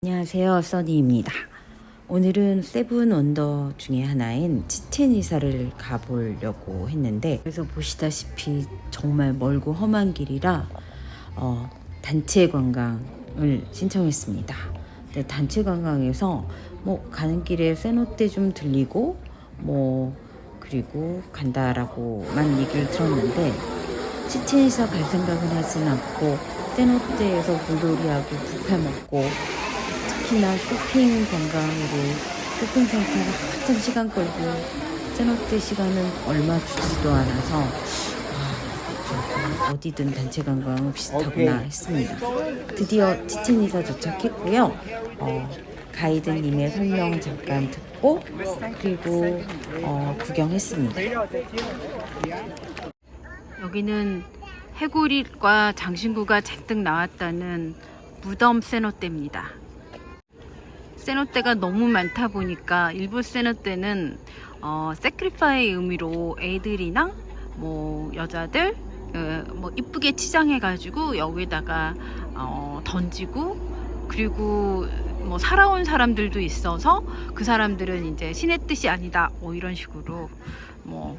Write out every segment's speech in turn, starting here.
안녕하세요, 써니입니다. 오늘은 세븐 원더 중에 하나인 치첸이사를 가보려고 했는데 그래서 보시다시피 정말 멀고 험한 길이라 어, 단체 관광을 신청했습니다. 근데 단체 관광에서 뭐 가는 길에 세노테 좀 들리고 뭐 그리고 간다라고만 얘기를 들었는데 치첸이사 갈 생각은 하진 않고 세노테에서 물놀이하고 뷔페 먹고 특히나 쇼핑 관광으로 쇼핑 센터가 한참 시간 끌고 세노테 시간은 얼마 주지도 않아서 아, 좀 어디든 단체 관광 비슷하구나 했습니다. 드디어 치첸이사 도착했고요. 어, 가이드님의 설명 잠깐 듣고 그리고 어, 구경했습니다. 여기는 해골이과 장신구가 잔뜩 나왔다는 무덤 세노떼입니다. 세노떼가 너무 많다 보니까 일부 세노떼는 어, 세크리파의 의미로 애들이나 뭐 여자들 어, 뭐 이쁘게 치장해가지고 여기다가 어, 던지고 그리고 뭐 살아온 사람들도 있어서 그 사람들은 이제 신의 뜻이 아니다 뭐 이런 식으로 뭐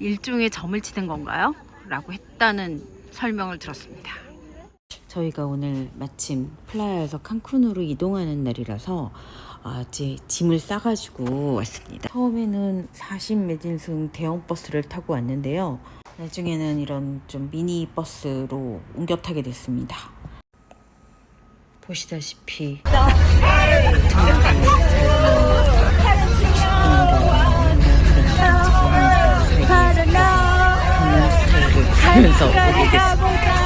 일종의 점을 치는 건가요? 라고 했다는 설명을 들었습니다. 저희가 오늘 마침 플라야에서 칸쿤으로 이동하는 날이라서 아, 제 짐을 싸가지고 왔습니다. 처음에는 40 매진승 대형 버스를 타고 왔는데요. 나중에는 이런 좀 미니 버스로 옮겨 타게 됐습니다. 보시다시피 하면서 오게 됐습니다.